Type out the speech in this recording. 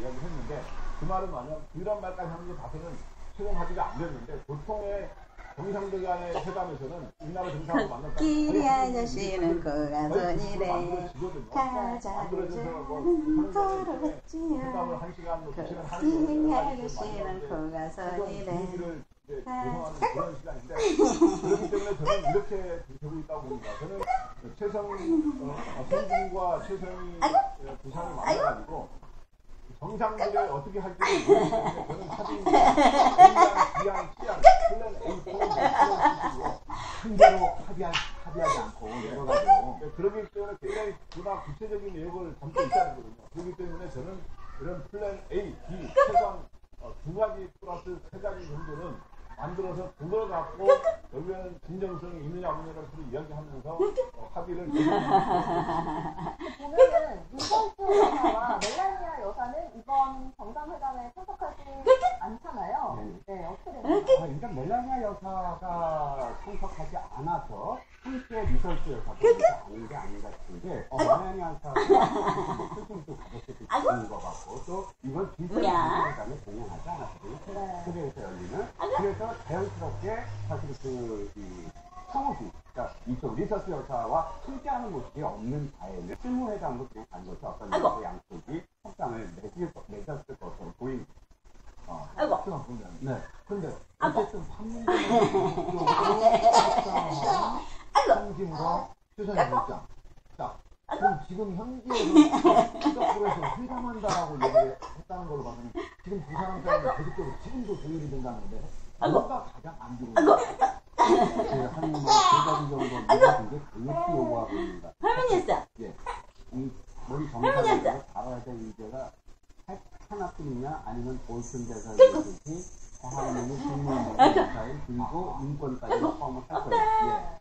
이야기를 했는데 그 말은 뭐냐면 그런 말까지 하는 게 최종 합의가 안 됐는데 보통의 정상들 간의 회담에서는 우리나라 정상을 만났다. 끼리 아저씨는 고가선이래 가자고는 걸었지요 회담을 한 시간, 뭐두 시간 하는 끼리 거예요. 아저씨는 그런 시간인데 그렇기 때문에 저는 이렇게 되고 있다고 봅니다. 저는 최성 어, 성준과 최성이 어, 부상을 만나가지고 정상들을 어떻게 모르기 때문에 저는 사진 A양, B양, C양 플랜 A, 플랜 B, 플랜 한 대로 합의하, 합의하지 않고 내려가지고 네, 그러기 때문에 굉장히 보다 구체적인 내용을 담고 있다는 거거든요. 그렇기 때문에 저는 이런 플랜 A, B, 최소한 어, 두 가지 플러스 세 가지 정도는 만들어서 그걸 갖고 여기에는 진정성이 있느냐 없느냐를 이야기하면서 어, 합의를 보면은 루선스 여사와 멜라니아 여사는 이번 정상회담에 참석하지 않잖아요. 네, 어떻게 되나요? 아, 멜라니아 여사가 참석하지 않아서 함께 리설스 여사가 아닌 게 아닌가 싶은데 어, 멜라니아 여사가 술술도 가볍게 듣는 것 같고 또 이건 뭐야? 정상회담에 공연하지 않았거든요. 네. 코리아에서 열리는 그래서 자연스럽게 사실 그이 상호비 그러니까 이쪽 리서스 여사와 함께하는 모습이 없는 바에는 실무회담으로 그냥 간 거죠. 어떤 아이고. 그 양쪽이 협상을 맺을, 것- 맺었을 것으로 보인 어, 아이고 네. 어쨌든 판문점으로 상진과 최선의 입장 자 그럼 지금 현지에서 싱가포르에서 회담한다라고 얘기를 했다는 걸로 봐서는 지금 두 사람 사이는 계속적으로 지금도 조율이 된다는 건데 뭐가 가장 안 좋은 거야? 한뭐세 가지 정도 문제된 게 강력히 요구하고 있습니다. 할머니였어 예. 이 할머니한테. 정상적으로 다뤄야 될 문제가 핵 하나뿐이냐 아니면 볼튼 대사이든지 과학능력 국민 사회 그리고 인권까지 포함을 할 거예요.